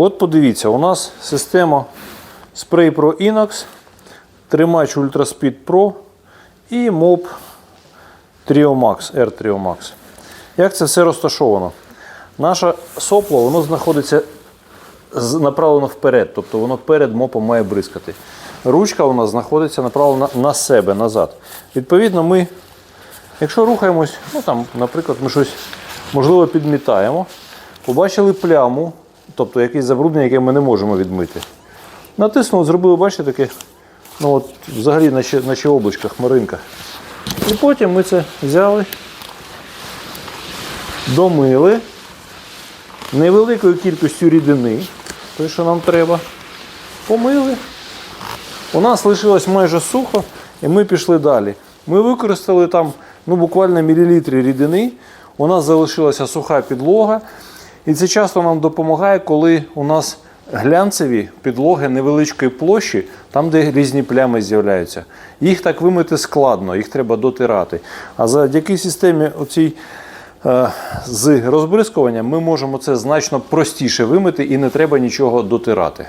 От подивіться, у нас система Spray Pro Inox, тримач Ultraspeed Pro і MOB Trio Max, R Trio Max. Як це все розташовано? Наше сопло воно знаходиться направлено вперед, тобто воно перед мопом має бризкати. Ручка у нас знаходиться направлена на себе назад. Відповідно, ми, якщо рухаємось, ну там, наприклад, ми щось можливо підмітаємо, побачили пляму, тобто якесь забруднення, яке ми не можемо відмити. Натиснули, зробили, бачите, таке, ну от взагалі наче, наче облачко, хмаринка. І потім ми це взяли, домили невеликою кількістю рідини, те, що нам треба, помили. У нас лишилось майже сухо, і ми пішли далі. Ми використали там ну, буквально мілілітри рідини. У нас залишилася суха підлога. І це часто нам допомагає, коли у нас глянцеві підлоги невеличкої площі, там, де різні плями з'являються. Їх так вимити складно, їх треба дотирати. А завдяки системі оцій е, з розбризкуванням ми можемо це значно простіше вимити і не треба нічого дотирати.